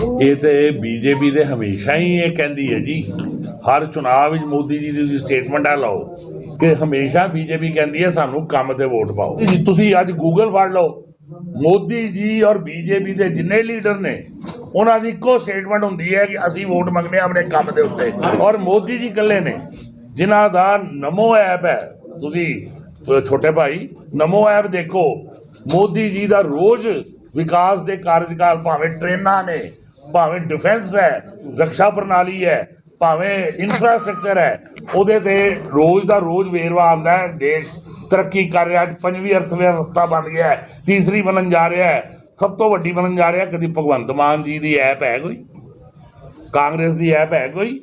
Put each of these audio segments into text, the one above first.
ਇਹ ਤੇ ਬੀਜੇਪੀ ਦੇ ਹਮੇਸ਼ਾ ਹੀ ਇਹ ਕਹਿੰਦੀ ਹੈ ਜੀ, ਹਰ ਚੁਣਾਵ ਵਿੱਚ ਮੋਦੀ ਜੀ ਦੀ ਸਟੇਟਮੈਂਟ ਆ ਲਓ ਕਿ ਹਮੇਸ਼ਾ ਬੀਜੇਪੀ ਕਹਿੰਦੀ ਹੈ ਸਾਨੂੰ ਕੰਮ ਤੇ ਵੋਟ ਪਾਓ। ਜੀ ਤੁਸੀਂ ਅੱਜ ਗੂਗਲ ਫੜ ਲਓ, ਮੋਦੀ ਜੀ ਔਰ ਬੀਜੇਪੀ ਦੇ ਜਿੰਨੇ ਲੀਡਰ ਨੇ, ਉਹਨਾਂ ਦੀ ਇੱਕੋ ਸਟੇਟਮੈਂਟ ਹੁੰਦੀ ਹੈ ਕਿ ਅਸੀਂ ਵੋਟ ਮੰਗਨੇ ਆਪਣੇ ਕੰਮ ਦੇ ਉੱਤੇ। ਔਰ ਮੋਦੀ ਜੀ ਇਕੱਲੇ ਨੇ, ਜਿਨ੍ਹਾਂ ਦਾ ਨਮੋ ਐਪ ਹੈ, ਤੁਸੀਂ ਛੋਟੇ ਭਾਈ, ਨਮੋ ਐਪ ਦੇਖੋ, ਮੋਦੀ ਜੀ ਦਾ ਰੋਜ਼ ਵਿਕਾਸ ਦੇ ਕਾਰਜਕਾਲ ਭਾਵੇਂ ਟ੍ਰੇਨਾਂ ਨੇ ਭਾਵੇਂ ਡਿਫੈਂਸ ਹੈ, ਰੱਖਿਆ ਪ੍ਰਣਾਲੀ ਹੈ, ਭਾਵੇਂ ਇਨਫਰਾਸਟ੍ਰਕਚਰ ਹੈ, ਉਹਦੇ ਤੇ ਰੋਜ਼ ਦਾ ਰੋਜ਼ ਵੇਰਵਾ ਆਉਂਦਾ ਹੈ, ਦੇਸ਼ ਤਰੱਕੀ ਕਰ ਰਿਹਾ, ਅੱਜ ਪੰਜਵੀਂ ਅਰਥ ਵਿਵਸਥਾ ਬਣ ਗਿਆ ਹੈ, ਤੀਸਰੀ ਬਣਨ ਜਾ ਰਿਹਾ ਹੈ, ਸਭ ਤੋਂ ਵੱਡੀ ਬਣਨ ਜਾ ਰਿਹਾ ਕਦੀ ਭਗਵੰਤ ਮਾਨ ਜੀ ਦੀ ਐਪ ਹੈ ਕੋਈ, ਕਾਂਗਰਸ ਦੀ ਐਪ ਹੈ ਕੋਈ,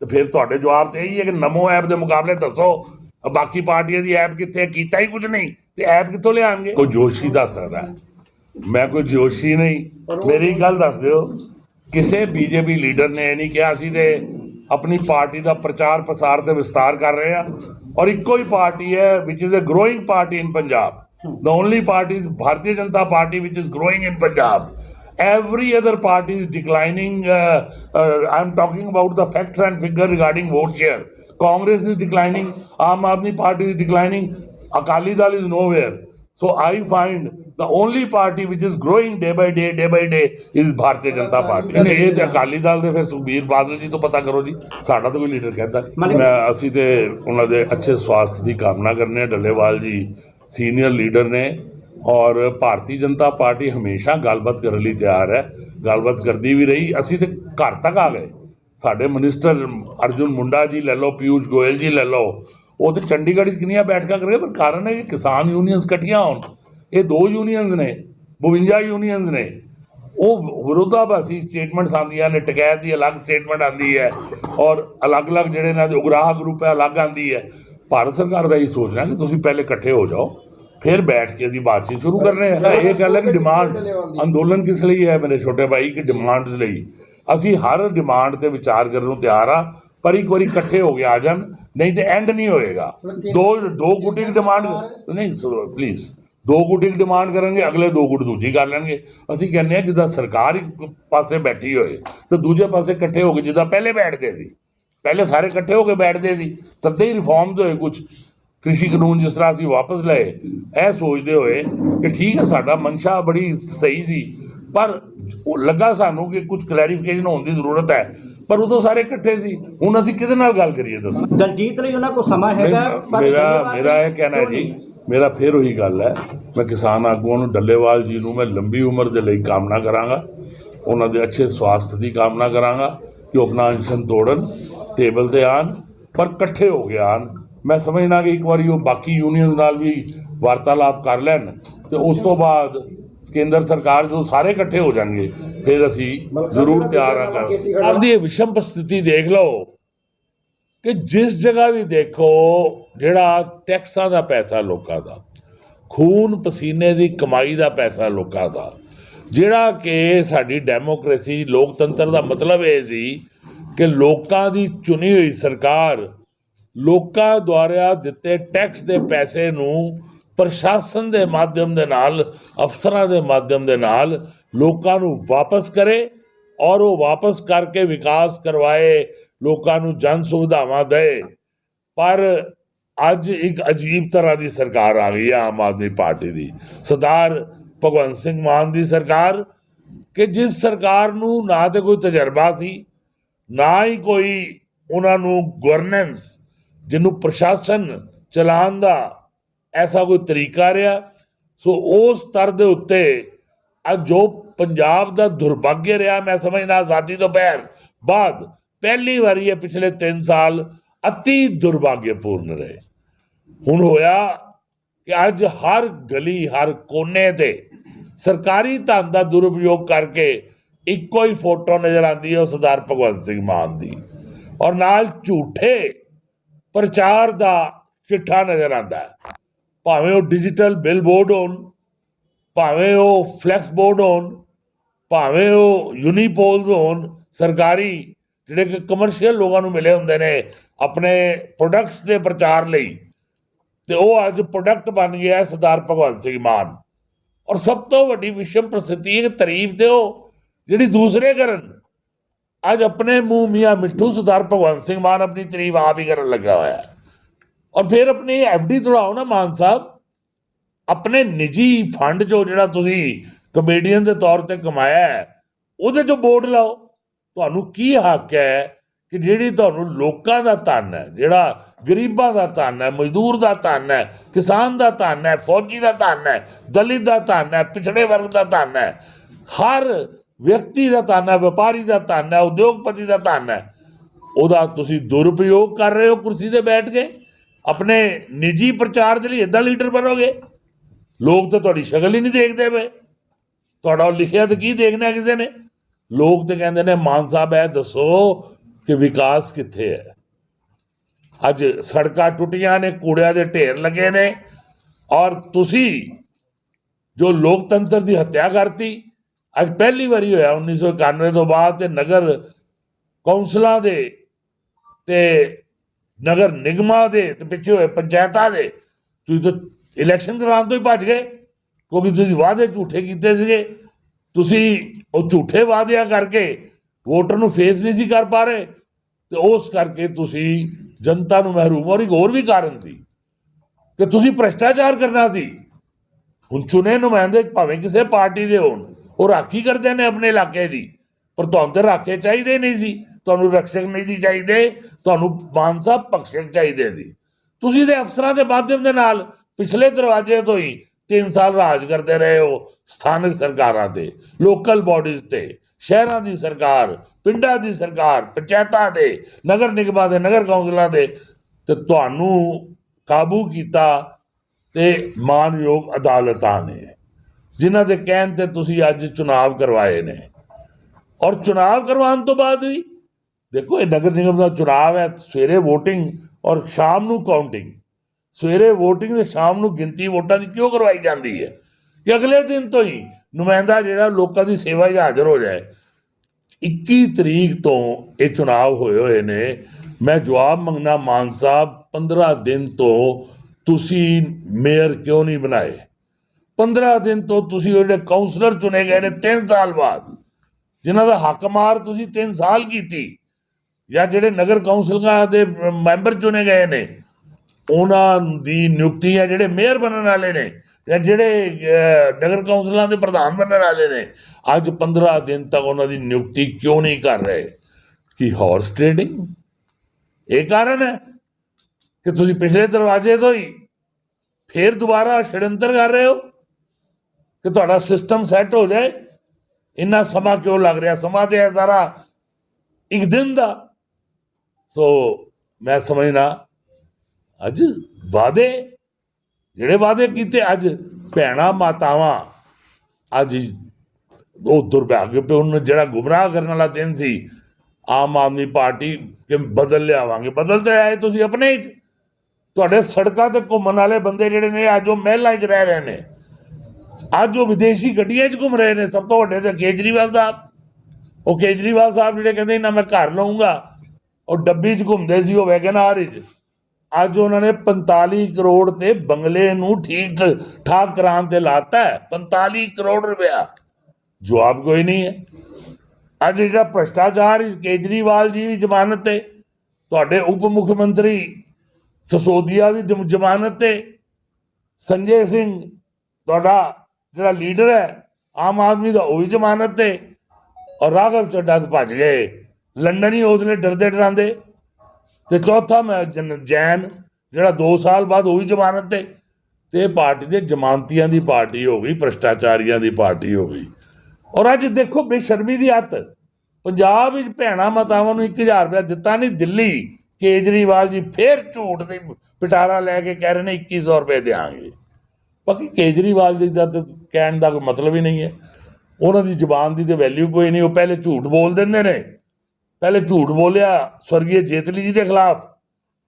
ਤੇ ਫਿਰ ਤੁਹਾਡੇ ਜਵਾਬ ਤੇ ਇਹੀ ਹੈ ਕਿ ਨਮੋ ਐਪ ਦੇ ਮੁਕਾਬਲੇ ਦੱਸੋ, ਬਾਕੀ ਪਾਰਟੀਆਂ ਦੀ ਐਪ ਕਿੱਥੇ ਕੀਤਾ ਹੀ ਕੁਝ ਨਹੀਂ, ਤੇ ਐਪ ਕਿੱਥੋਂ ਲਿਆਣਗੇ ਕੋਈ ਜੋਸ਼ੀ ਦੱਸ ਸਕਦਾ ਹੈ। ਮੈਂ ਕੋਈ ਜੋਸ਼ੀ ਨਹੀਂ ਮੇਰੀ ਗੱਲ ਦੱਸ ਦਿਓ ਕਿਸੇ ਬੀਜੇਪੀ ਲੀਡਰ ਨੇ ਇਹ ਨਹੀਂ ਕਿਹਾ ਅਸੀਂ ਤੇ ਆਪਣੀ ਪਾਰਟੀ ਦਾ ਪ੍ਰਚਾਰ ਪ੍ਰਸਾਰ ਤੇ ਵਿਸਤਾਰ ਕਰ ਰਹੇ ਹਾਂ ਔਰ ਇੱਕੋ ਹੀ ਪਾਰਟੀ ਹੈ ਵਿਚ is a growing party in Punjab the only party is Bharatiya Janata Party which is growing in Punjab. Every other party is declining. Uh, uh, I'm talking about the facts and figures regarding vote share. Congress is declining. Aam Aadmi Party is declining. Akali Dal is nowhere. So I find the only party which is growing day by day, day by day is Bharatiya Janata Party. ਇਹਨੇ ਇਹ ਤੇ ਅਕਾਲੀ ਦਲ ਦੇ ਫਿਰ ਸੁਖਬੀਰ ਬਾਦਲ ਜੀ ਤੋਂ ਪਤਾ ਕਰੋ ਜੀ। ਸਾਡਾ ਤਾਂ ਕੋਈ ਲੀਡਰ ਕਹਿੰਦਾ ਨਹੀਂ। ਮੈਂ ਅਸੀਂ ਤੇ ਉਹਨਾਂ ਦੇ ਅੱਛੇ ਸਵਾਸਥ ਦੀ ਕਾਮਨਾ ਕਰਨੇ ਆ ਡੱਲੇਵਾਲ ਜੀ ਸੀਨੀਅਰ ਲੀਡਰ ਨੇ ਔਰ ਭਾਰਤੀ ਜਨਤਾ ਪਾਰਟੀ ਹਮੇਸ਼ਾ ਗੱਲਬਾਤ ਕਰਨ ਲਈ ਤਿਆਰ ਹੈ। ਗੱਲਬਾਤ ਕਰਦੀ ਵੀ ਰਹੀ। ਅਸੀਂ ਤੇ ਘਰ ਤੱਕ ਆ ਗਏ। ਸਾਡੇ ਮਿਨਿਸਟਰ ਅਰਜੁਨ ਮੁੰਡਾ ਜੀ ਲੈ ਲਓ ਪਿਊਸ਼ ਗੋਇਲ ਜੀ ਲੈ ਲਓ। ਉਹ ਤੇ ਚੰਡੀਗੜ੍ਹ 'ਚ ਕਿੰਨੀਆਂ ਬੈਠਕਾਂ ਕਰੇ ਪਰ ਕਾਰਨ ਹੈ ਕਿ ਕਿਸਾਨ ਯੂਨੀਅਨਸ ਇਕੱਠੀਆਂ ਹੋਣ। ਇਹ ਦੋ ਯੂਨੀਅਨਸ ਨੇ 52 ਯੂਨੀਅਨਸ ਨੇ। ਉਹ ਵਿਰੋਧਾਭਾਸੀ ਸਟੇਟਮੈਂਟਸ ਆਉਂਦੀਆਂ ਨੇ, ਟਕੈਤ ਦੀ ਅਲੱਗ ਸਟੇਟਮੈਂਟ ਆਉਂਦੀ ਹੈ ਔਰ ਅਲੱਗ-ਅਲੱਗ ਜਿਹੜੇ ਇਹਨਾਂ ਦੇ ਉਗਰਾਹ ਗਰੁੱਪ ਹੈ, ਅਲੱਗ ਆਉਂਦੀ ਹੈ। ਭਾਰਤ ਸਰਕਾਰ ਦਾ ਇਹ ਸੋਚਣਾ ਕਿ ਤੁਸੀਂ ਪਹਿਲੇ ਇਕੱਠੇ ਹੋ ਜਾਓ, ਫਿਰ ਬੈਠ ਕੇ ਅਸੀਂ ਬਾਤਚੀਤ ਸ਼ੁਰੂ ਕਰਨੇ ਆ। ਇਹ ਗੱਲ ਹੈ ਕਿ ਡਿਮਾਂਡ ਅੰਦੋਲਨ ਕਿਸ ਲਈ ਹੈ ਮੇਰੇ ਛੋਟੇ ਭਾਈ, ਕਿ ਡਿਮਾਂਡਸ ਲਈ। ਅਸੀਂ ਹਰ ਡਿਮਾਂਡ ਤੇ ਵਿਚਾਰ ਕਰਨ ਨੂੰ ਤਿਆਰ ਆ। ਪਰ ਇੱਕ ਵਾਰੀ ਇਕੱਠੇ ਹੋ ਕੇ ਆ ਜਾਣ ਨਹੀਂ ਤੇ ਐਂਡ ਨਹੀਂ ਹੋਏਗਾ। ਦੋ ਦੋ ਗੁੱਟ ਦੀ ਡਿਮਾਂਡ ਨਹੀਂ ਪਲੀਜ਼ ਦੋ ਗੁੱਟ ਦੀ ਡਿਮਾਂਡ ਕਰਨਗੇ ਅਗਲੇ ਦੋ ਗੁੱਟ ਦੂਜੀ ਕਰ ਲੈਣਗੇ। ਅਸੀਂ ਕਹਿੰਦੇ ਆ ਜਿੱਦਾਂ ਸਰਕਾਰ ਇੱਕ ਪਾਸੇ ਬੈਠੀ ਹੋਏ ਤੇ ਦੂਜੇ ਪਾਸੇ ਇਕੱਠੇ ਹੋ ਕੇ ਜਿੱਦਾਂ ਪਹਿਲੇ ਬੈਠਦੇ ਸੀ। ਪਹਿਲੇ ਸਾਰੇ ਇਕੱਠੇ ਹੋ ਕੇ ਬੈਠਦੇ ਸੀ ਤਦੇ ਹੀ ਰਿਫਾਰਮਸ ਹੋਏ ਕੁਝ ਕ੍ਰਿਸ਼ੀ ਕਾਨੂੰਨ ਜਿਸ ਤਰ੍ਹਾਂ ਅਸੀਂ ਵਾਪਸ ਲਏ ਇਹ ਸੋਚਦੇ ਹੋਏ ਕਿ ਠੀਕ ਹੈ ਸਾਡਾ ਮਨਸ਼ਾ ਬੜੀ ਸਹੀ ਸੀ। ਪਰ ਉਹ ਲੱਗਾ ਸਾਨੂੰ ਕਿ ਕੁਝ ਕਲੈਰੀਫਿਕੇਸ਼ਨ ਹੋਣ ਦੀ ਜ਼ਰੂਰਤ ਹੈ। ਪਰ ਉਦੋਂ ਸਾਰੇ ਇਕੱਠੇ ਸੀ। ਹੁਣ ਅਸੀਂ ਕਿਹਦੇ ਨਾਲ ਗੱਲ ਕਰੀਏ ਦੱਸੋ? ਦਲਜੀਤ ਲਈ ਉਹਨਾਂ ਕੋਲ ਸਮਾਂ ਹੈਗਾ ਪਰ ਮੇਰਾ ਮੇਰਾ ਇਹ ਕਹਿਣਾ ਹੈ ਜੀ? ਮੇਰਾ ਫੇਰ ਉਹੀ ਗੱਲ ਹੈ। ਮੈਂ ਕਿਸਾਨ ਆਗੂਆਂ ਨੂੰ ਡੱਲੇਵਾਲ ਜੀ ਨੂੰ ਮੈਂ ਲੰਬੀ ਉਮਰ ਦੇ ਲਈ ਕਾਮਨਾ ਕਰਾਂਗਾ। ਉਹਨਾਂ ਦੇ ਅੱਛੇ ਸਵਾਸਥ ਦੀ ਕਾਮਨਾ ਕਰਾਂਗਾ ਕਿ ਉਹ ਆਪਣਾ ਅਨਸ਼ਨ ਤੋੜਨ ਟੇਬਲ ਤੇ ਆਣ ਪਰ ਇਕੱਠੇ ਹੋ ਕੇ ਆਣ ਮੈਂ ਸਮਝਣਾ ਕਿ ਇੱਕ ਵਾਰੀ ਉਹ ਬਾਕੀ ਯੂਨੀਅਨਸ ਨਾਲ ਵੀ ਵਾਰਤਾਲਾਪ ਕਰ ਲੈਣ ਤੇ ਉਸ ਤੋਂ ਬਾਅਦ ਕੇਂਦਰ ਸਰਕਾਰ ਜਦੋਂ ਸਾਰੇ ਇਕੱਠੇ ਹੋ ਜਾਣਗੇ ਫਿਰ ਅਸੀਂ ਜ਼ਰੂਰ ਤਿਆਰ ਹਾਂ ਕਰ ਆਪਦੀ ਇਹ ਵਿਸ਼ਮ ਸਥਿਤੀ ਦੇਖ ਲਓ ਕਿ ਜਿਸ ਜਗ੍ਹਾ ਵੀ ਦੇਖੋ ਜਿਹੜਾ ਟੈਕਸਾਂ ਦਾ ਪੈਸਾ ਲੋਕਾਂ ਦਾ ਖੂਨ ਪਸੀਨੇ ਦੀ ਕਮਾਈ ਦਾ ਪੈਸਾ ਲੋਕਾਂ ਦਾ ਜਿਹੜਾ ਕਿ ਸਾਡੀ ਡੈਮੋਕ੍ਰੇਸੀ ਲੋਕਤੰਤਰ ਦਾ ਮਤਲਬ ਇਹ ਸੀ ਕਿ ਲੋਕਾਂ ਦੀ ਚੁਣੀ ਹੋਈ ਸਰਕਾਰ ਲੋਕਾਂ ਦੁਆਰਾ ਦਿੱਤੇ ਟੈਕਸ ਦੇ ਪੈਸੇ ਨੂੰ ਪ੍ਰਸ਼ਾਸਨ ਦੇ ਮਾਧਿਅਮ ਦੇ ਨਾਲ, ਅਫਸਰਾਂ ਦੇ ਮਾਧਿਅਮ ਦੇ ਨਾਲ ਲੋਕਾਂ ਨੂੰ ਵਾਪਸ ਕਰੇ ਔਰ ਉਹ ਵਾਪਸ ਕਰਕੇ ਵਿਕਾਸ ਕਰਵਾਏ, ਲੋਕਾਂ ਨੂੰ ਜਨ ਸੁਵਿਧਾਵਾਂ ਦੇ ਪਰ ਅੱਜ ਇੱਕ ਅਜੀਬ ਤਰ੍ਹਾਂ ਦੀ ਸਰਕਾਰ ਆ ਗਈ ਹੈ ਆਮ ਆਦਮੀ ਪਾਰਟੀ ਦੀ। ਸਰਦਾਰ ਭਗਵੰਤ ਸਿੰਘ ਮਾਨ ਦੀ ਸਰਕਾਰ, ਕਿ ਜਿਸ ਸਰਕਾਰ ਨੂੰ ਨਾ ਤੇ ਕੋਈ ਤਜਰਬਾ ਸੀ, ਨਾ ਹੀ ਕੋਈ ਉਹਨਾਂ ਨੂੰ ਗਵਰਨੈਂਸ ਜਿਹਨੂੰ ਪ੍ਰਸ਼ਾਸਨ ਚਲਾਉਣ ਦਾ ਐਸਾ ਕੋਈ ਤਰੀਕਾ ਰਿਹਾ? ਸੋ ਉਸ ਤਰ ਦੇ ਉੱਤੇ ਅੱਜ ਜੋ ਪੰਜਾਬ ਦਾ ਦੁਰਭਾਗਯ ਰਿਹਾ, ਮੈਂ ਸਮਝਦਾ ਆਜ਼ਾਦੀ ਤੋਂ ਪਹਿਲ ਬਾਅਦ ਪਹਿਲੀ ਵਾਰੀ ਇਹ ਪਿਛਲੇ 3 ਸਾਲ ਅਤੀ ਦੁਰਭਾਗਯਪੂਰਨ ਰਹੇ। ਹੁਣ ਹੋਇਆ ਕਿ ਅੱਜ ਹਰ ਗਲੀ, ਹਰ ਕੋਨੇ ਤੇ ਸਰਕਾਰੀ ਧਨ ਦਾ ਦੁਰਉਪਯੋਗ ਕਰਕੇ ਇੱਕੋ ਹੀ ਫੋਟੋ ਨਜ਼ਰ ਆਉਂਦੀ ਹੈ ਉਹ ਸਰਦਾਰ ਭਗਵੰਤ ਸਿੰਘ ਮਾਨ ਦੀ। ਔਰ ਨਾਲ ਝੂਠੇ ਪ੍ਰਚਾਰ ਦਾ ਚਿੱਠਾ ਨਜ਼ਰ ਆਉਂਦਾ ਹੈ। ਭਾਵੇਂ ਉਹ ਡਿਜੀਟਲ ਬਿਲਬੋਰਡ ਹੋਣ, ਭਾਵੇਂ ਉਹ ਫਲੈਕਸ ਬੋਰਡ ਹੋਣ, ਭਾਵੇਂ ਉਹ ਯੂਨੀਪੋਲਸ ਹੋਣ, ਸਰਕਾਰੀ ਜਿਹੜੇ ਕਿ ਕਮਰਸ਼ੀਅਲ ਲੋਕਾਂ ਨੂੰ ਮਿਲੇ ਹੁੰਦੇ ਨੇ ਆਪਣੇ ਪ੍ਰੋਡਕਟਸ ਦੇ ਪ੍ਰਚਾਰ ਲਈ, ਤੇ ਉਹ ਅੱਜ ਪ੍ਰੋਡਕਟ ਬਣ ਗਿਆ ਸਰਦਾਰ ਭਗਵੰਤ ਸਿੰਘ ਮਾਨ ਔਰ ਸਭ ਤੋਂ ਵੱਡੀ ਵਿਸ਼ਮ ਪ੍ਰਸਿੱਧੀ ਹੈ ਤਾਰੀਫ ਦਿਓ, ਜਿਹੜੀ ਦੂਸਰੇ ਕਰਨ ਅੱਜ ਆਪਣੇ ਮੂੰਹ ਮੀਆਂ ਮਿੱਠੂ ਸਰਦਾਰ ਭਗਵੰਤ ਸਿੰਘ ਮਾਨ ਆਪਣੀ ਤਾਰੀਫ ਆਪ ਹੀ ਕਰਨ ਲੱਗਾ ਹੋਇਆ ਹੈ। ਔਰ ਫਿਰ ਆਪਣੀ ਐਫਡੀ ਤੁੜਾਓ ਨਾ ਮਾਨ ਸਾਹਿਬ ਆਪਣੇ ਨਿੱਜੀ ਫੰਡ ਜੋ ਜਿਹੜਾ ਤੁਸੀਂ ਕਮੇਡੀਅਨ ਦੇ ਤੌਰ ਤੇ ਕਮਾਇਆ ਉਹਦੇ ਚੋਂ ਬੋਰਡ ਲਾਓ ਤੁਹਾਨੂੰ ਕੀ ਹੱਕ ਹੈ ਕਿ ਜਿਹੜੀ ਤੁਹਾਨੂੰ ਲੋਕਾਂ ਦਾ ਧਨ ਹੈ ਜਿਹੜਾ ਗਰੀਬਾਂ ਦਾ ਧਨ ਹੈ ਮਜ਼ਦੂਰ ਦਾ ਧਨ ਹੈ ਕਿਸਾਨ ਦਾ ਧਨ ਹੈ ਫੌਜੀ ਦਾ ਧਨ ਹੈ ਦਲਿਤ ਦਾ ਧਨ ਹੈ ਪਿਛੜੇ ਵਰਗ ਦਾ ਧਨ ਹੈ ਹਰ ਵਿਅਕਤੀ ਦਾ ਧਨ ਹੈ ਵਪਾਰੀ ਦਾ ਧਨ ਹੈ ਉਦਯੋਗਪਤੀ ਦਾ ਧਨ ਹੈ ਉਹਦਾ ਤੁਸੀਂ ਦੁਰਉਪਯੋਗ ਕਰ ਰਹੇ ਹੋ ਕੁਰਸੀ ਤੇ ਬੈਠ ਕੇ ਆਪਣੇ ਨਿੱਜੀ ਪ੍ਰਚਾਰ ਦੇ ਲਈ ਇਦਾਂ ਲੀਡਰ ਬਣੋਗੇ? ਲੋਕ ਤਾਂ ਤੁਹਾਡੀ ਸ਼ਕਲ ਹੀ ਨਹੀਂ ਦੇਖਦੇ ਪਏ। ਤੁਹਾਡਾ ਲਿਖਿਆ ਤਾਂ ਕੀ ਦੇਖਣਾ ਕਿਸੇ ਨੇ? ਲੋਕ ਤੇ ਕਹਿੰਦੇ ਨੇ, ਮਾਨ ਸਾਹਿਬ, ਇਹ ਦੱਸੋ ਕਿ ਵਿਕਾਸ ਕਿੱਥੇ ਹੈ। ਅੱਜ ਸੜਕਾਂ ਟੁੱਟੀਆਂ ਨੇ, ਕੂੜਿਆਂ ਦੇ ਢੇਰ ਲੱਗੇ ਨੇ ਔਰ ਤੁਸੀਂ ਜੋ ਲੋਕਤੰਤਰ ਦੀ ਹੱਤਿਆ ਕਰਤੀ, ਅੱਜ ਪਹਿਲੀ ਵਾਰੀ ਹੋਇਆ 1991 ਤੋਂ ਬਾਅਦ ਤੇ ਨਗਰ ਕੌਂਸਲਾਂ ਦੇ ਤੇ ਨਗਰ ਨਿਗਮਾਂ ਦੇ ਤੇ ਪਿੱਛੇ ਹੋਏ ਪੰਚਾਇਤਾਂ ਦੇ, ਤੁਸੀਂ ਤਾਂ ਇਲੈਕਸ਼ਨ ਦੌਰਾਨ ਤੋਂ ਹੀ ਭੱਜ ਗਏ, ਕਿਉਂਕਿ ਤੁਸੀਂ ਵਾਅਦੇ ਝੂਠੇ ਕੀਤੇ ਸੀਗੇ। ਤੁਸੀਂ ਉਹ ਝੂਠੇ ਵਾਅਦਿਆਂ ਕਰਕੇ ਵੋਟਰ ਨੂੰ ਫੇਸ ਨਹੀਂ ਸੀ ਕਰ ਪਾ ਰਹੇ, ਤੇ ਉਸ ਕਰਕੇ ਤੁਸੀਂ ਜਨਤਾ ਨੂੰ ਮਹਿਰੂਮ ਔਰ ਇੱਕ ਹੋਰ ਵੀ ਕਾਰਨ ਸੀ ਕਿ ਤੁਸੀਂ ਭ੍ਰਸ਼ਟਾਚਾਰ ਕਰਨਾ ਸੀ। ਹੁਣ ਚੁਣੇ ਨੁਮਾਇੰਦੇ ਭਾਵੇਂ ਕਿਸੇ ਪਾਰਟੀ ਦੇ ਹੋਣ, ਉਹ ਰਾਖੀ ਕਰਦੇ ਨੇ ਆਪਣੇ ਇਲਾਕੇ ਦੀ, ਪਰ ਤੁਹਾਨੂੰ ਤੇ ਰਾਖੇ ਚਾਹੀਦੇ ਨਹੀਂ ਸੀ, ਤੁਹਾਨੂੰ ਰਕਸ਼ਕ ਨਹੀਂ ਸੀ ਚਾਹੀਦੇ ਤੁਹਾਨੂੰ ਮਾਨ ਸਾਹਿਬ ਬਖਸ਼ਕ ਚਾਹੀਦੇ ਸੀ। ਤੁਸੀਂ ਦੇ ਅਫਸਰਾਂ ਦੇ ਮਾਧਿਅਮ ਦੇ ਨਾਲ ਪਿਛਲੇ ਦਰਵਾਜ਼ੇ ਤੋਂ ਹੀ 3 ਸਾਲ ਰਾਜ ਕਰਦੇ ਰਹੇ ਹੋ ਸਥਾਨਕ ਸਰਕਾਰਾਂ ਤੇ ਲੋਕਲ ਬਾਡੀਜ਼ ਤੇ, ਸ਼ਹਿਰਾਂ ਦੀ ਸਰਕਾਰ, ਪਿੰਡਾਂ ਦੀ ਸਰਕਾਰ, ਪੰਚਾਇਤਾਂ ਦੇ, ਨਗਰ ਨਿਗਮਾਂ ਦੇ, ਨਗਰ ਕੌਂਸਲਾਂ ਦੇ ਤੇ ਤੁਹਾਨੂੰ ਕਾਬੂ ਕੀਤਾ ਤੇ ਮਾਨਯੋਗ ਅਦਾਲਤਾਂ ਨੇ, ਜਿਨ੍ਹਾਂ ਦੇ ਕਹਿਣ ਤੇ ਤੁਸੀਂ ਅੱਜ ਚੁਣਾਵ ਕਰਵਾਏ ਨੇ। ਔਰ ਚੁਣਾਵ ਕਰਵਾਉਣ ਤੋਂ ਬਾਅਦ ਵੀ ਦੇਖੋ, ਇਹ ਨਗਰ ਨਿਗਮ ਦਾ ਚੁਣਾਵ ਹੈ, ਸਵੇਰੇ VOTING ਔਰ ਸ਼ਾਮ ਨੂੰ ਕਾਊਂਟਿੰਗ ਸਵੇਰੇ VOTING ਤੇ ਸ਼ਾਮ ਨੂੰ ਗਿਣਤੀ ਵੋਟਾਂ ਦੀ ਕਿਉਂ ਕਰਵਾਈ ਜਾਂਦੀ ਹੈ? ਕਿ ਅਗਲੇ ਦਿਨ ਤੋਂ ਹੀ ਨੁਮਾਇੰਦਾ ਜਿਹੜਾ ਲੋਕਾਂ ਦੀ ਸੇਵਾ 'ਚ ਹਾਜ਼ਰ ਹੋ ਜਾਏ। 21 ਤਰੀਕ ਤੋਂ ਇਹ ਚੁਣਾਵ ਹੋਏ ਹੋਏ ਨੇ। ਮੈਂ ਜਵਾਬ ਮੰਗਣਾ, ਮਾਨ ਸਾਹਿਬ 15 ਦਿਨ ਤੋਂ ਤੁਸੀਂ ਮੇਅਰ ਕਿਉਂ ਨਹੀਂ ਬਣਾਏ? 15 ਦਿਨ ਤੋਂ ਤੁਸੀਂ ਉਹ ਜਿਹੜੇ ਕਾਉਂਸਲਰ ਚੁਣੇ ਗਏ ਨੇ 3 ਸਾਲ ਬਾਅਦ। ਜਿਨ੍ਹਾਂ ਦਾ ਹੱਕ ਮਾਰ ਤੁਸੀਂ 3 ਸਾਲ ਕੀਤੀ। ਜਾਂ ਜਿਹੜੇ ਨਗਰ ਕੌਂਸਲਾਂ ਦੇ ਮੈਂਬਰ ਚੁਣੇ ਗਏ ਨੇ, ਉਹਨਾਂ ਦੀ ਨਿਯੁਕਤੀ ਹੈ, ਜਿਹੜੇ ਮੇਅਰ ਬਣਨ ਵਾਲੇ ਨੇ, ਜਾਂ ਜਿਹੜੇ ਨਗਰ ਕੌਂਸਲਾਂ ਦੇ ਪ੍ਰਧਾਨ ਬਣਨ ਵਾਲੇ ਨੇ, ਅੱਜ 15 ਦਿਨ ਤੱਕ ਉਹਨਾਂ ਦੀ ਨਿਯੁਕਤੀ ਕਿਉਂ ਨਹੀਂ ਕਰ ਰਹੇ? ਕਿ ਹਾਰਸ ਟ੍ਰੇਡਿੰਗ ਇਹ ਕਾਰਨ ਹੈ ਕਿ ਤੁਸੀਂ ਪਿਛਲੇ ਦਰਵਾਜ਼ੇ ਤੋਂ ਹੀ ਫੇਰ ਦੁਬਾਰਾ ਛੜੰਤਰ ਕਰ ਰਹੇ ਹੋ ਕਿ ਤੁਹਾਡਾ ਸਿਸਟਮ ਸੈੱਟ ਹੋ ਜਾਏ। ਇੰਨਾ ਸਮਾਂ ਕਿਉਂ ਲੱਗ ਰਿਹਾ? ਸਮਾਂ ਤੇ ਹੈ ਸਾਰਾ ਇੱਕ ਦਿਨ ਦਾ। ਸੋ ਮੈਂ ਸਮਝਣਾ ਅੱਜ ਵਾਦੇ ਜਿਹੜੇ ਵਾਦੇ ਕੀਤੇ ਅੱਜ ਭੈਣਾ ਮਾਤਾਵਾਂ, ਅੱਜ ਉਹ ਦੁਰਭਾਗਯਪੂਰਨ ਜਿਹੜਾ ਗੁੰਮਰਾਹ ਕਰਨ ਵਾਲਾ ਦਿਨ ਸੀ, ਆਮ ਆਦਮੀ ਪਾਰਟੀ ਕਿ ਬਦਲ ਲਿਆਵਾਂਗੇ। ਬਦਲ ਤੇ ਆਏ ਤੁਸੀਂ ਆਪਣੇ ਹੀ 'ਚ। ਤੁਹਾਡੇ ਸੜਕਾਂ ਤੇ ਘੁੰਮਣ ਵਾਲੇ ਬੰਦੇ ਜਿਹੜੇ ਨੇ, ਅੱਜ ਉਹ ਮਹਿਲਾਂ 'ਚ ਰਹਿ ਰਹੇ ਨੇ। ਅੱਜ ਉਹ ਵਿਦੇਸ਼ੀ ਗੱਡੀਆਂ 'ਚ ਘੁੰਮ ਰਹੇ ਨੇ। ਸਭ ਤੋਂ ਵੱਡੇ ਤੇ ਕੇਜਰੀਵਾਲ ਸਾਹਿਬ। ਉਹ ਕੇਜਰੀਵਾਲ ਸਾਹਿਬ ਜਿਹੜੇ ਕਹਿੰਦੇ ਨਾ ਮੈਂ ਘਰ ਲਵਾਂਗਾ ਉਹ ਡੱਬੀ 'ਚ ਘੁੰਮਦੇ ਸੀ ਉਹ ਵੈਗਨਾਰ 'ਚ। ਅੱਜ ਉਹਨਾਂ ਨੇ 45 ਕਰੋੜ ਤੇ ਬੰਗਲੇ ਨੂੰ ਠੀਕ ਠਾਕ ਕਰਾਉਣ ਤੇ ਲਾਤਾ ਹੈ। 45 ਕਰੋੜ ਰੁਪਇਆ। ਜਵਾਬ ਕੋਈ ਨਹੀਂ ਹੈ। ਅੱਜ ਜਿਹੜਾ ਭ੍ਰਸ਼ਟਾਚਾਰ ਕੇਜਰੀਵਾਲ ਜੀ ਵੀ ਜ਼ਮਾਨਤ ਤੇ, ਤੁਹਾਡੇ ਉਪ ਮੁੱਖ ਮੰਤਰੀ ਸਸੋਦੀਆ ਵੀ ਜ਼ਮਾਨਤ ਤੇ, ਸੰਜੇ ਸਿੰਘ ਤੁਹਾਡਾ ਜਿਹੜਾ ਲੀਡਰ ਹੈ, ਆਮ ਆਦਮੀ ਦਾ ਉਹ ਵੀ ਜ਼ਮਾਨਤ ਤੇ, ਔਰ ਰਾਘਵ ਚੱਡਾ ਤਾਂ ਭੱਜ ਗਏ। ਲੰਡਨ ਹੀ ਉਸ ਉਸਲੇ ਡਰਦੇ ਡਰਾਂਦੇ ਤੇ ਚੌਥਾ ਮੈਂ ਜੈਨ ਜਿਹੜਾ 2 ਸਾਲ ਬਾਅਦ ਉਹ ਵੀ ਜ਼ਮਾਨਤ ਤੇ। ਤੇ ਪਾਰਟੀ ਦੇ ਜ਼ਮਾਨਤੀਆਂ ਦੀ ਪਾਰਟੀ ਹੋ ਗਈ, ਭ੍ਰਸ਼ਟਾਚਾਰੀਆਂ ਦੀ ਪਾਰਟੀ ਹੋ ਗਈ। ਔਰ ਅੱਜ ਦੇਖੋ ਬੇਸ਼ਰਮੀ ਦੀ ਹੱਤ ਪੰਜਾਬ ਵਿੱਚ ਭੈਣਾ ਮਾਤਾਵਾਂ ਨੂੰ 1000 ਰੁਪਇਆ ਦਿੱਤਾ ਨਹੀਂ, ਦਿੱਲੀ ਕੇਜਰੀਵਾਲ ਜੀ ਫੇਰ ਝੂਠ ਦੀ ਪਿਟਾਰਾ ਲੈ ਕੇ ਕਹਿ ਰਹੇ ਨੇ 2100 ਰੁਪਏ ਦੇਾਂਗੇ ਬਾਕੀ ਕੇਜਰੀਵਾਲ ਜੀ ਦਾ ਕਹਿਣ ਦਾ ਕੋਈ ਮਤਲਬ ਹੀ ਨਹੀਂ ਹੈ। ਉਹਨਾਂ ਦੀ ਜ਼ੁਬਾਨ ਦੀ ਤੇ ਵੈਲਿਊ ਕੋਈ ਨਹੀਂ, ਉਹ ਪਹਿਲੇ ਝੂਠ ਬੋਲ ਦਿੰਦੇ ਨੇ। ਪਹਿਲੇ ਝੂਠ ਬੋਲਿਆ ਸਵਰਗੀ ਜੇਤਲੀ ਜੀ ਦੇ ਖਿਲਾਫ,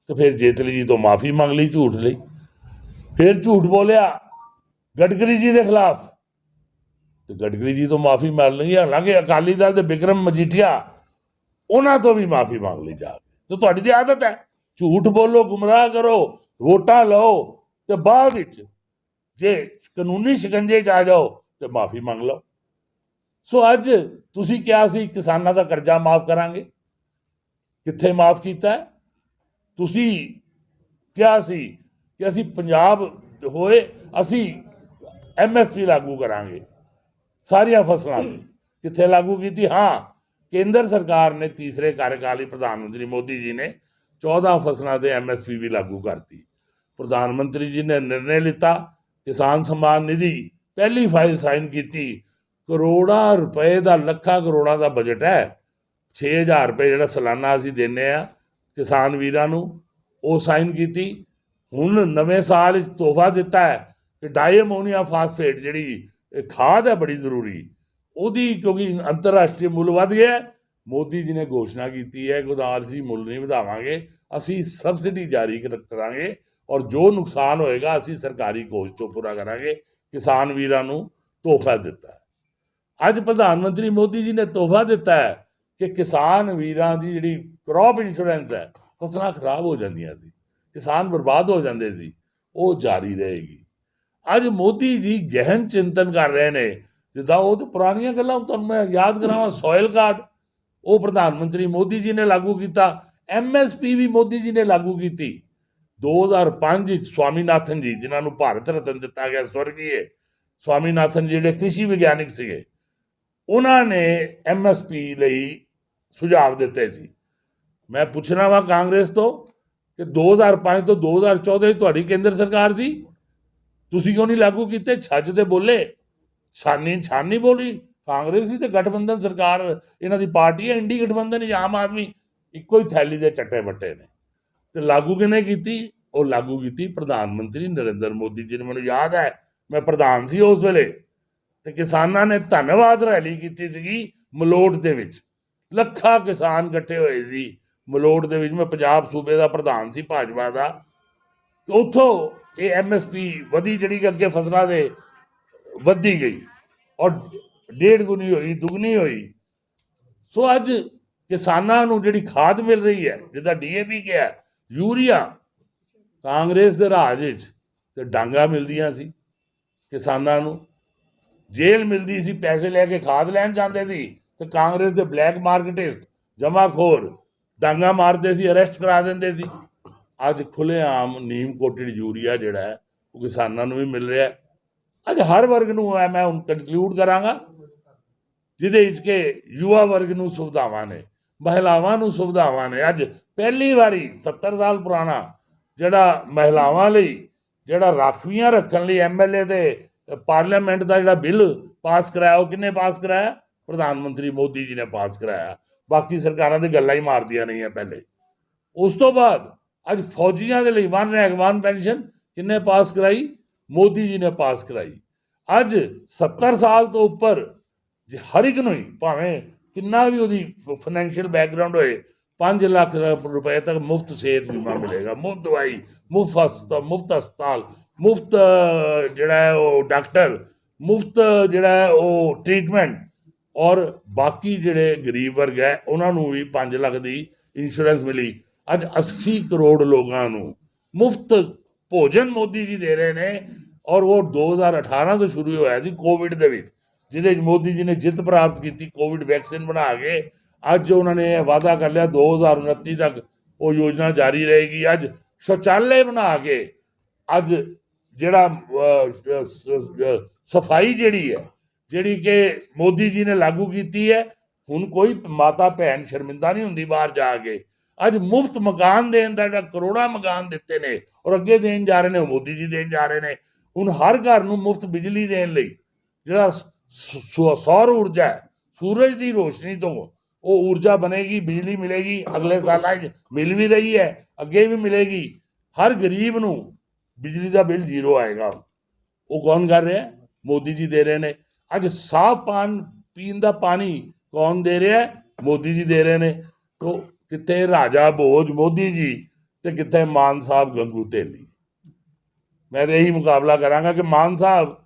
ਤੇ ਫਿਰ ਜੇਤਲੀ ਜੀ ਤੋਂ ਮਾਫੀ ਮੰਗ ਲਈ ਝੂਠ ਲਈ। ਫਿਰ ਝੂਠ ਬੋਲਿਆ, ਗਡਕਰੀ ਜੀ ਦੇ ਖਿਲਾਫ। ਤੇ ਗਡਕਰੀ ਜੀ ਤੋਂ ਮਾਫੀ ਮੰਗ ਲਈ, ਹਾਲਾਂਕਿ ਅਕਾਲੀ ਦਲ ਦੇ ਬਿਕਰਮ ਮਜੀਠੀਆ, ਉਹਨਾਂ ਤੋਂ ਵੀ ਮਾਫੀ ਮੰਗ ਲਈ ਜਾ ਤੇ ਤੁਹਾਡੀ ਦੀ ਆਦਤ ਹੈ, ਝੂਠ ਬੋਲੋ, ਗੁੰਮਰਾਹ ਕਰੋ, ਵੋਟਾਂ ਲਓ, ਤੇ ਬਾਅਦ ਵਿੱਚ ਜੇ ਕਾਨੂੰਨੀ ਸ਼ਿਕੰਜੇ 'ਚ ਆ ਜਾਓ, ਤੇ ਮਾਫੀ ਮੰਗ ਲਓ। ਸੋ ਅੱਜ ਤੁਸੀਂ ਕਿਹਾ ਸੀ ਕਿਸਾਨਾਂ ਦਾ ਕਰਜ਼ਾ ਮਾਫ ਕਰਾਂਗੇ। ਕਿੱਥੇ ਮਾਫ ਕੀਤਾ? ਤੁਸੀਂ ਕਿਹਾ ਸੀ ਕਿ ਅਸੀਂ ਪੰਜਾਬ ਹੋਏ, ਅਸੀਂ ਐਮਐਸਪੀ ਲਾਗੂ ਕਰਾਂਗੇ। ਸਾਰੀਆਂ ਫਸਲਾਂ ਕਿੱਥੇ ਲਾਗੂ ਕੀਤੀ? ਹਾਂ, ਕੇਂਦਰ ਸਰਕਾਰ ਨੇ ਤੀਸਰੇ ਕਾਰਜਕਾਲੀ ਪ੍ਰਧਾਨ ਮੰਤਰੀ ਮੋਦੀ ਜੀ ਨੇ 14 ਫਸਲਾਂ ਤੇ ਐਮਐਸਪੀ ਵੀ ਲਾਗੂ ਕਰਤੀ। ਪ੍ਰਧਾਨ ਮੰਤਰੀ ਜੀ ਨੇ ਨਿਰਣੇ ਲਿੱਤਾ, ਕਿਸਾਨ ਸਨਮਾਨ ਨਿਧੀ, ਪਹਿਲੀ ਫਾਈਲ ਸਾਈਨ ਕੀਤੀ ਕਰੋੜਾਂ ਰੁਪਏ ਦਾ, ਲੱਖਾਂ ਕਰੋੜਾਂ ਦਾ ਬਜਟ ਹੈ। 6000 ਰੁਪਏ ਜਿਹੜਾ ਸਾਲਾਨਾ ਅਸੀਂ ਦਿੰਨੇ ਆ ਕਿਸਾਨ ਵੀਰਾਂ ਨੂੰ, ਉਹ ਸਾਈਨ ਕੀਤੀ। ਹੁਣ ਨਵੇਂ ਸਾਲ ਵਿੱਚ ਤੋਹਫਾ ਦਿੱਤਾ ਹੈ ਕਿ ਡਾਇਮੋਨੀਆ ਫਾਸਫੇਟ ਜਿਹੜੀ ਖਾਦ ਹੈ ਬੜੀ ਜ਼ਰੂਰੀ। ਉਹਦੀ ਕਿਉਂਕਿ ਅੰਤਰਰਾਸ਼ਟਰੀ ਮੁੱਲ ਵੱਧ ਗਿਆ ਮੋਦੀ ਜੀ ਨੇ ਘੋਸ਼ਣਾ ਕੀਤੀ ਹੈ ਕਿ ਉਹਦਾ ਅਸੀਂ ਮੁੱਲ ਨਹੀਂ ਵਧਾਵਾਂਗੇ। ਅਸੀਂ ਸਬਸਿਡੀ ਜਾਰੀ ਕਰਾਂਗੇ ਔਰ ਜੋ ਨੁਕਸਾਨ ਹੋਏਗਾ, ਅਸੀਂ ਸਰਕਾਰੀ ਕੋਸ਼ ਤੋਂ ਪੂਰਾ ਕਰਾਂਗੇ। ਕਿਸਾਨ ਵੀਰਾਂ ਨੂੰ ਤੋਹਫਾ ਦਿੱਤਾ। ਅੱਜ ਪ੍ਰਧਾਨ ਮੰਤਰੀ ਮੋਦੀ ਜੀ ਨੇ ਤੋਹਫਾ ਦਿੱਤਾ ਹੈ ਕਿ ਕਿਸਾਨ ਵੀਰਾਂ ਦੀ ਜਿਹੜੀ ਕ੍ਰੌਪ ਇੰਸ਼ੋਰੈਂਸ ਹੈ, ਫਸਲਾਂ ਖਰਾਬ ਹੋ ਜਾਂਦੀਆਂ ਸੀ, ਕਿਸਾਨ ਬਰਬਾਦ ਹੋ ਜਾਂਦੇ ਸੀ, ਉਹ ਜਾਰੀ ਰਹੇਗੀ। ਅੱਜ ਮੋਦੀ ਜੀ ਗਹਿਨ ਚਿੰਤਨ ਕਰ ਰਹੇ ਨੇ, ਜਿੱਦਾਂ ਉਹ ਤੇ ਪੁਰਾਣੀਆਂ ਗੱਲਾਂ ਤੁਹਾਨੂੰ ਮੈਂ ਯਾਦ ਕਰਾਵਾਂ ਸੋਇਲ ਕਾਰਡ ਉਹ ਪ੍ਰਧਾਨ ਮੰਤਰੀ ਮੋਦੀ ਜੀ ਨੇ ਲਾਗੂ ਕੀਤਾ ਐਮਐਸਪੀ ਵੀ ਮੋਦੀ ਜੀ ਨੇ ਲਾਗੂ ਕੀਤੀ। 2005 ਵਿੱਚ ਸਵਾਮੀਨਾਥਨ ਜੀ, ਜਿਨ੍ਹਾਂ ਨੂੰ ਭਾਰਤ ਰਤਨ ਦਿੱਤਾ ਗਿਆ, ਸਵਰਗੀਏ, ਸਵਾਮੀਨਾਥਨ ਜੀ ਜਿਹੜੇ ਕ੍ਰਿਸ਼ੀ ਵਿਗਿਆਨਿਕ ਸੀਗੇ ਉਹਨਾਂ ਨੇ ਐਮਐਸਪੀ ਲਈ ਸੁਝਾਅ ਦਿੱਤੇ ਸੀ। ਮੈਂ ਪੁੱਛਣਾ ਵਾ ਕਾਂਗਰਸ ਤੋਂ ਕਿ 2005 ਤੋਂ 2014 ਤੁਹਾਡੀ ਕੇਂਦਰ ਸਰਕਾਰ ਸੀ? ਤੁਸੀਂ ਕਿਉਂ ਨਹੀਂ ਲਾਗੂ ਕੀਤੇ? ਛੱਜ ਤੇ ਬੋਲੇ। ਛਾਨੀ ਛਾਨੀ ਬੋਲੀ। ਕਾਂਗਰਸ ਵੀ ਤੇ ਗਠਬੰਧਨ ਸਰਕਾਰ, ਇਹਨਾਂ ਦੀ ਪਾਰਟੀ ਹੈ, ਇੰਡੀ ਗਠਬੰਧਨ ਜਾਂ ਆਮ ਆਦਮੀ ਇੱਕੋ ਹੀ ਥੈਲੀ ਦੇ ਚੱਟੇ ਬੱਟੇ ਨੇ। ਤੇ ਲਾਗੂ ਕਿਨੇ ਕੀਤੀ? ਉਹ ਲਾਗੂ ਕੀਤੀ ਪ੍ਰਧਾਨ ਮੰਤਰੀ ਨਰਿੰਦਰ ਮੋਦੀ ਜੀ ਨੇ। ਮੈਨੂੰ ਯਾਦ ਹੈ, ਮੈਂ ਪ੍ਰਧਾਨ ਸੀ ਉਸ ਵੇਲੇ। ਤੇ ਕਿਸਾਨਾਂ ਨੇ ਧੰਨਵਾਦ ਰੈਲੀ ਕੀਤੀ ਸੀਗੀ ਮਲੋਟ ਦੇ ਵਿੱਚ। ਲੱਖਾਂ ਕਿਸਾਨ ਇਕੱਠੇ ਹੋਏ ਸੀ ਮਲੋਟ ਦੇ ਵਿੱਚ। ਮੈਂ ਪੰਜਾਬ ਸੂਬੇ ਦਾ ਪ੍ਰਧਾਨ ਸੀ, ਭਾਜਪਾ ਦਾ। ਤੇ ਉੱਥੋਂ ਇਹ ਐਮਐਸਪੀ ਵਧੀ, ਜਿਹੜੀ ਕਿ ਅੱਗੇ ਫਸਲਾਂ ਦੇ ਵੱਧੀ ਗਈ ਔਰ ਡੇਢ ਗੁਣੀ ਹੋਈ, ਦੁਗਣੀ ਹੋਈ। ਸੋ ਅੱਜ ਕਿਸਾਨਾਂ ਨੂੰ ਜਿਹੜੀ ਖਾਦ ਮਿਲ ਰਹੀ ਹੈ ਜਿਹਦਾ ਡੀਏਪੀ ਕਿਹਾ, ਯੂਰੀਆ ਕਾਂਗਰਸ ਦੇ ਰਾਜ ਵਿੱਚ ਤੇ ਡਾਂਗਾ ਮਿਲਦੀਆਂ ਸੀ ਕਿਸਾਨਾਂ ਨੂੰ। ਜੇਲ੍ਹ ਮਿਲਦੀ ਸੀ, ਪੈਸੇ ਲੈ ਕੇ ਖਾਦ ਲੈਣ ਜਾਂਦੇ ਸੀ ਤੇ ਕਾਂਗਰਸ ਦੇ ਬਲੈਕ ਮਾਰਕੀਟਿਸਟ, ਜਮਾਖੋਰ ਡਾਂਗਾ ਮਾਰਦੇ ਸੀ, ਅਰੈਸਟ ਕਰਾ ਦਿੰਦੇ ਸੀ। ਅੱਜ ਖੁੱਲ੍ਹੇਆਮ ਨੀਮ ਕੋਟਡ ਯੂਰੀਆ ਜਿਹੜਾ ਹੈ, ਉਹ ਕਿਸਾਨਾਂ ਨੂੰ ਵੀ ਮਿਲ ਰਿਹਾ ਹੈ। ਅੱਜ ਹਰ ਵਰਗ ਨੂੰ ਹੈ ਮੈਂ ਹੁਣ ਕੰਕਲੂਡ ਕਰਾਂਗਾ, ਜਿਹਦੇ ਵਿੱਚ ਕਿ ਯੁਵਾ ਵਰਗ ਨੂੰ ਸੁਵਿਧਾਵਾਂ ਨੇ, ਮਹਿਲਾਵਾਂ ਨੂੰ ਸੁਵਿਧਾਵਾਂ ਨੇ। ਅੱਜ ਪਹਿਲੀ ਵਾਰੀ 70 ਸਾਲ ਪੁਰਾਣਾ ਜਿਹੜਾ ਮਹਿਲਾਵਾਂ ਲਈ, ਜਿਹੜਾ ਰਾਖਵੀਆਂ ਰੱਖਣ ਲਈ ਐਮਐਲਏ ਦੇ ਪਾਰਲੀਮੈਂਟ ਦਾ ਜਿਹੜਾ ਬਿੱਲ ਪਾਸ ਕਰਾਇਆ, ਉਹ ਕਿੰਨੇ ਪਾਸ ਕਰਾਇਆ? ਪ੍ਰਧਾਨ ਮੰਤਰੀ ਮੋਦੀ ਜੀ ਨੇ ਪਾਸ ਕਰਾਇਆ। ਬਾਕੀ ਸਰਕਾਰਾਂ ਦੇ ਗੱਲਾਂ ਹੀ ਮਾਰਦੀਆਂ ਨਹੀਂ ਹੈ ਪਹਿਲੇ। ਉਸ ਤੋਂ ਬਾਅਦ ਅੱਜ ਫੌਜੀਆਂ ਦੇ ਲਈ ਵਨ ਰੈਂਕ ਪੈਨਸ਼ਨ ਕਿੰਨੇ ਪਾਸ ਕਰਾਈ? ਮੋਦੀ ਜੀ ਨੇ ਪਾਸ ਕਰਾਈ। ਅੱਜ 70 ਸਾਲ ਤੋਂ ਉੱਪਰ ਜੇ ਹਰ ਇੱਕ ਨੂੰ ਹੀ ਭਾਵੇਂ ਕਿੰਨਾ ਵੀ ਉਹਦੀ ਫਾਈਨੈਂਸ਼ੀਅਲ ਬੈਕਗ੍ਰਾਉਂਡ ਹੋਏ 5 ਲੱਖ ਰੁਪਏ ਤੱਕ ਮੁਫਤ ਸਿਹਤ ਬੀਮਾ ਮਿਲੇਗਾ। ਮੁਫਤ ਦਵਾਈ, ਮੁਫਤ ਹਸਪਤਾਲ ਮੁਫਤ ਹਸਪਤਾਲ ਮੁਫਤ, ਜਿਹੜਾ ਹੈ ਉਹ ਡਾਕਟਰ, ਮੁਫਤ ਜਿਹੜਾ ਹੈ ਉਹ ਟ੍ਰੀਟਮੈਂਟ ਔਰ ਬਾਕੀ ਜਿਹੜੇ ਗਰੀਬ ਵਰਗ ਹੈ, ਉਹਨਾਂ ਨੂੰ ਵੀ 5 ਲੱਖ ਦੀ ਇੰਸ਼ੋਰੈਂਸ ਮਿਲੀ। ਅੱਜ 80 ਕਰੋੜ ਲੋਕਾਂ ਨੂੰ ਮੁਫਤ ਭੋਜਨ ਮੋਦੀ ਜੀ ਦੇ ਰਹੇ ਨੇ ਔਰ ਉਹ 2018 ਤੋਂ ਸ਼ੁਰੂ ਹੋਇਆ ਸੀ ਕੋਵਿਡ ਦੇ ਵਿੱਚ, ਜਿਹਦੇ ਵਿੱਚ ਮੋਦੀ ਜੀ ਨੇ ਜਿੱਤ ਪ੍ਰਾਪਤ ਕੀਤੀ ਕੋਵਿਡ ਵੈਕਸੀਨ ਬਣਾ ਕੇ। ਅੱਜ ਉਹਨਾਂ ਨੇ ਇਹ ਵਾਅਦਾ ਕਰ ਲਿਆ 2029 ਤੱਕ ਉਹ ਯੋਜਨਾ ਜਾਰੀ ਰਹੇਗੀ। ਅੱਜ ਸ਼ੌਚਾਲੇ ਬਣਾ ਕੇ ਅੱਜ ਜਿਹੜਾ ਸਫ਼ਾਈ ਜਿਹੜੀ ਹੈ, ਜਿਹੜੀ ਕਿ ਮੋਦੀ ਜੀ ਨੇ ਲਾਗੂ ਕੀਤੀ ਹੈ, ਹੁਣ ਕੋਈ ਮਾਤਾ ਭੈਣ ਸ਼ਰਮਿੰਦਾ ਨਹੀਂ ਹੁੰਦੀ ਬਾਹਰ ਜਾ ਕੇ। ਅੱਜ ਮੁਫਤ ਮਕਾਨ ਦੇਣ ਦਾ ਜਿਹੜਾ ਕਰੋੜਾਂ ਮਕਾਨ ਦਿੱਤੇ ਨੇ ਔਰ ਅੱਗੇ ਦੇਣ ਜਾ ਰਹੇ ਨੇ ਮੋਦੀ ਜੀ ਦੇਣ ਜਾ ਰਹੇ ਨੇ। ਹੁਣ ਹਰ ਘਰ ਨੂੰ ਮੁਫਤ ਬਿਜਲੀ ਦੇਣ ਲਈ ਜਿਹੜਾ ਸੌਰ ਊਰਜਾ ਹੈ, ਸੂਰਜ ਦੀ ਰੋਸ਼ਨੀ ਤੋਂ ਉਹ ਊਰਜਾ ਬਣੇਗੀ, ਬਿਜਲੀ ਮਿਲੇਗੀ, ਅਗਲੇ ਸਾਲਾਂ 'ਚ ਮਿਲ ਵੀ ਰਹੀ ਹੈ, ਅੱਗੇ ਵੀ ਮਿਲੇਗੀ। ਹਰ ਗਰੀਬ ਨੂੰ ਬਿਜਲੀ ਦਾ ਬਿੱਲ ਜ਼ੀਰੋ ਆਏਗਾ। ਉਹ ਕੌਣ ਕਰ ਰਿਹਾ ਮੋਦੀ ਜੀ ਦੇ ਰਹੇ ਨੇ। ਅੱਜ ਸਾਫ਼ ਪਾਨ ਪੀਣ ਦਾ ਪਾਣੀ ਕੌਣ ਦੇ ਰਿਹਾ ਮੋਦੀ ਜੀ ਦੇ ਰਹੇ ਨੇ। ਤੋ ਕਿੱਥੇ ਰਾਜਾ ਭੋਜ ਮੋਦੀ ਜੀ ਤੇ ਕਿੱਥੇ ਮਾਨ ਸਾਹਿਬ ਗੰਗੂ ਤੇਲੀ? ਮੈਂ ਤੇ ਇਹੀ ਮੁਕਾਬਲਾ ਕਰਾਂਗਾ ਕਿ ਮਾਨ ਸਾਹਿਬ,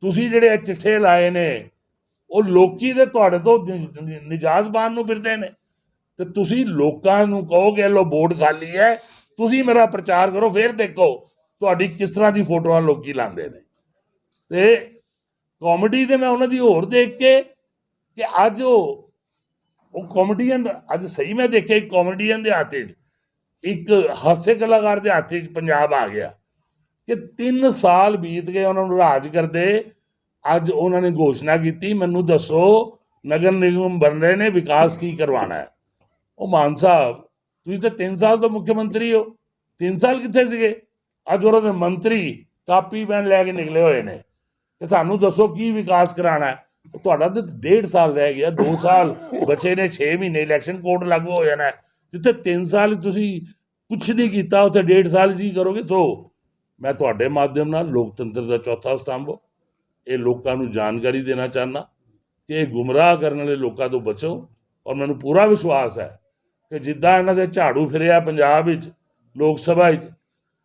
ਤੁਸੀਂ ਜਿਹੜੇ ਚਿੱਠੇ ਲਾਏ ਨੇ, ਉਹ ਲੋਕੀ ਦੇ ਤੁਹਾਡੇ ਤੋਂ ਨਿ- ਨਿਜਾਤ ਬਾਣ ਨੂੰ ਫਿਰਦੇ ਨੇ। ਤੇ ਤੁਸੀਂ ਲੋਕਾਂ ਨੂੰ ਕਹੋਗੇ ਲੋ ਵੋਟ ਖਾਲੀ ਹੈ। ਤੁਸੀਂ ਮੇਰਾ ਪ੍ਰਚਾਰ ਕਰੋ, ਫਿਰ ਦੇਖੋ। ਤੁਹਾਡੀ ਕਿਸ ਤਰ੍ਹਾਂ ਦੀ ਫੋਟੋਆਂ ਲੋਕੀ ਲਾਉਂਦੇ ਨੇ? ਤੇ ਕਾਮੇਡੀ ਤੇ ਮੈਂ ਉਹਨਾਂ ਦੀ ਹੋਰ ਦੇਖ ਕੇ ਕਿ ਅੱਜ ਉਹ ਉਹ ਕਾਮੇਡੀਅਨ ਅੱਜ ਸਹੀ ਮੈਂ ਦੇਖਿਆ ਇੱਕ ਕਾਮੇਡੀਅਨ ਦੇ ਹੱਥ ਇੱਕ ਹਾਸੇ ਕਲਾਕਾਰ ਦੇ ਹੱਥ ਪੰਜਾਬ ਆ ਗਿਆ ਕਿ 3 ਸਾਲ ਬੀਤ ਗਏ ਉਹਨਾਂ ਨੂੰ ਰਾਜ ਕਰਦੇ, ਅੱਜ ਉਹਨਾਂ ਨੇ ਘੋਸ਼ਣਾ ਕੀਤੀ, ਮੈਨੂੰ ਦੱਸੋ ਨਗਰ ਨਿਗਮ ਬਣ ਰਹੇ ਨੇ, ਵਿਕਾਸ ਕੀ ਕਰਵਾਉਣਾ ਹੈ? ਉਹ ਮਾਨ ਸਾਹਿਬ, ਤੁਸੀਂ ਤਾਂ 3 ਸਾਲ ਤੋਂ ਮੁੱਖ ਮੰਤਰੀ ਹੋ 3 ਸਾਲ ਕਿੱਥੇ ਸੀਗੇ? ਅੱਜ ਉਹਨਾਂ ਦੇ ਮੰਤਰੀ ਕਾਪੀ ਪੈਨ ਲੈ ਕੇ ਨਿਕਲੇ ਹੋਏ ਨੇ। ਕਿ ਸਾਨੂੰ ਦੱਸੋ ਕੀ ਵਿਕਾਸ ਕਰਾਉਣਾ ਤੁਹਾਡਾ ਤਾਂ ਡੇਢ ਸਾਲ ਰਹਿ ਗਿਆ 2 ਸਾਲ ਬਚੇ ਨੇ 6 ਮਹੀਨੇ ਇਲੈਕਸ਼ਨ ਕੋਡ ਲਾਗੂ ਹੋ ਜਾਣਾ ਜਿੱਥੇ 3 ਸਾਲ ਤੁਸੀਂ ਕੁਝ ਨਹੀਂ ਕੀਤਾ, ਉੱਥੇ ਡੇਢ ਸਾਲ ਜੀ ਕਰੋਗੇ, ਸੋ ਮੈਂ ਤੁਹਾਡੇ ਮਾਧਿਅਮ ਨਾਲ ਲੋਕਤੰਤਰ ਦਾ ਚੌਥਾ ਸਤੰਭ, ਇਹ ਲੋਕਾਂ ਨੂੰ ਜਾਣਕਾਰੀ ਦੇਣਾ ਚਾਹਨਾ ਕਿ ਇਹ ਗੁੰਮਰਾਹ ਕਰਨ ਵਾਲੇ ਲੋਕਾਂ ਤੋਂ ਬਚੋ। ਔਰ ਮੈਨੂੰ ਪੂਰਾ ਵਿਸ਼ਵਾਸ ਹੈ ਕਿ ਜਿੱਦਾਂ ਇਹਨਾਂ ਦੇ ਝਾੜੂ ਫਿਰਿਆ ਪੰਜਾਬ ਵਿੱਚ, ਲੋਕ ਸਭਾ ਵਿੱਚ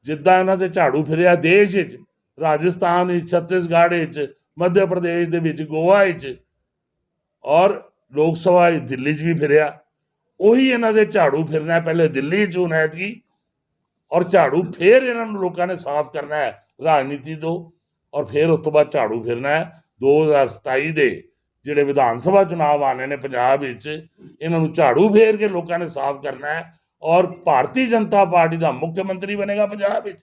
ਜਿੱਦਾਂ ਇਹਨਾਂ ਦੇ ਝਾੜੂ ਫਿਰਿਆ ਦੇਸ਼ ਵਿੱਚ, ਰਾਜਸਥਾਨ ਵਿੱਚ, ਛੱਤੀਸਗੜ੍ਹ ਵਿੱਚ, ਮੱਧ ਪ੍ਰਦੇਸ਼ ਦੇ ਵਿੱਚ, ਗੋਆ ਵਿੱਚ, ਔਰ ਲੋਕ ਸਭਾ ਵਿੱਚ ਦਿੱਲੀ 'ਚ ਵੀ ਫਿਰਿਆ। ਉਹੀ ਇਹਨਾਂ ਦੇ ਝਾੜੂ ਫਿਰਨਾ ਪਹਿਲੇ ਦਿੱਲੀ 'ਚ ਹੁਣ ਔਰ ਝਾੜੂ ਫੇਰ ਇਹਨਾਂ ਨੂੰ ਲੋਕਾਂ ਨੇ ਸਾਫ਼ ਕਰਨਾ ਹੈ, ਰਾਜਨੀਤੀ ਤੋਂ, ਔਰ ਫੇਰ ਉਸ ਤੋਂ ਬਾਅਦ ਝਾੜੂ ਫਿਰਨਾ ਹੈ 2027 ਦੇ ਜਿਹੜੇ ਵਿਧਾਨ ਸਭਾ ਚੁਣਾਵ ਆਣੇ ਨੇ ਪੰਜਾਬ ਵਿੱਚ, ਇਹਨਾਂ ਨੂੰ ਝਾੜੂ ਫੇਰ ਕੇ ਲੋਕਾਂ ਨੇ ਸਾਫ਼ ਕਰਨਾ ਹੈ ਔਰ ਭਾਰਤੀ ਜਨਤਾ ਪਾਰਟੀ ਦਾ ਮੁੱਖ ਮੰਤਰੀ ਬਣੇਗਾ ਪੰਜਾਬ ਵਿੱਚ।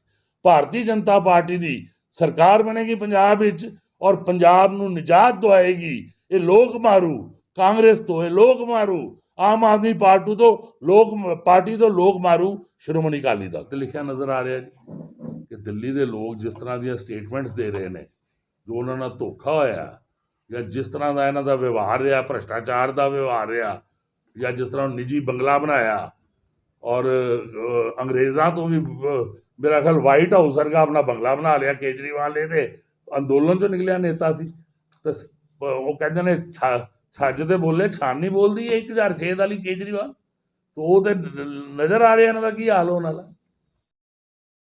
ਭਾਰਤੀ ਜਨਤਾ ਪਾਰਟੀ ਦੀ ਸਰਕਾਰ ਬਣੇਗੀ ਪੰਜਾਬ ਵਿੱਚ ਔਰ ਪੰਜਾਬ ਨੂੰ ਨਿਜਾਤ ਦਵਾਏਗੀ। ਇਹ ਲੋਕ ਮਾਰੂ, ਕਾਂਗਰਸ ਤੋਂ ਇਹ ਲੋਕ ਮਾਰੂ, ਆਮ ਆਦਮੀ ਪਾਰਟੀ ਤੋਂ ਲੋਕ, ਪਾਰਟੀ ਤੋਂ ਲੋਕ ਮਾਰੂ। ਸ਼੍ਰੋਮਣੀ ਅਕਾਲੀ ਦਲ। ਤੇ ਲਿਖਿਆ ਨਜ਼ਰ ਆ ਰਿਹਾ ਜੀ ਕਿ ਦਿੱਲੀ ਦੇ ਲੋਕ ਜਿਸ ਤਰ੍ਹਾਂ ਦੀਆਂ ਸਟੇਟਮੈਂਟਸ ਦੇ ਰਹੇ ਨੇ, ਜੋ ਉਹਨਾਂ ਨਾਲ ਧੋਖਾ ਹੋਇਆ ਜਾਂ ਜਿਸ ਤਰ੍ਹਾਂ ਦਾ ਇਹਨਾਂ ਦਾ ਵਿਵਹਾਰ ਰਿਹਾ, ਭ੍ਰਸ਼ਟਾਚਾਰ ਦਾ ਵਿਵਹਾਰ ਰਿਹਾ ਜਾਂ ਜਿਸ ਤਰ੍ਹਾਂ ਨਿੱਜੀ ਬੰਗਲਾ ਬਣਾਇਆ ਔਰ ਅ, ਅੰਗਰੇਜ਼ਾਂ ਤੋਂ ਵੀ ਮੇਰਾ ਖਿਆਲ ਵਾਈਟ ਹਾਊਸ ਵਰਗਾ ਆਪਣਾ ਬੰਗਲਾ ਬਣਾ ਲਿਆ ਕੇਜਰੀਵਾਲ ਨੇ ਤੇ ਅੰਦੋਲਨ ਤੋਂ ਨਿਕਲਿਆ ਨੇਤਾ ਸੀ। ਤੇ ਉਹ ਕਹਿੰਦੇ ਨੇ ਛ- ਛੱਜ ਤੇ ਬੋਲੇ ਛਾਨ ਨਹੀਂ ਬੋਲਦੀ ਇਹ 1006 ਵਾਲੀ ਕੇਜਰੀਵਾਲ। ਸੋ ਉਹ ਤੇ ਨਜ਼ਰ ਆ ਰਿਹਾ ਇਹਨਾਂ ਦਾ ਕੀ ਹਾਲ ਹੋਣ ਵਾਲਾ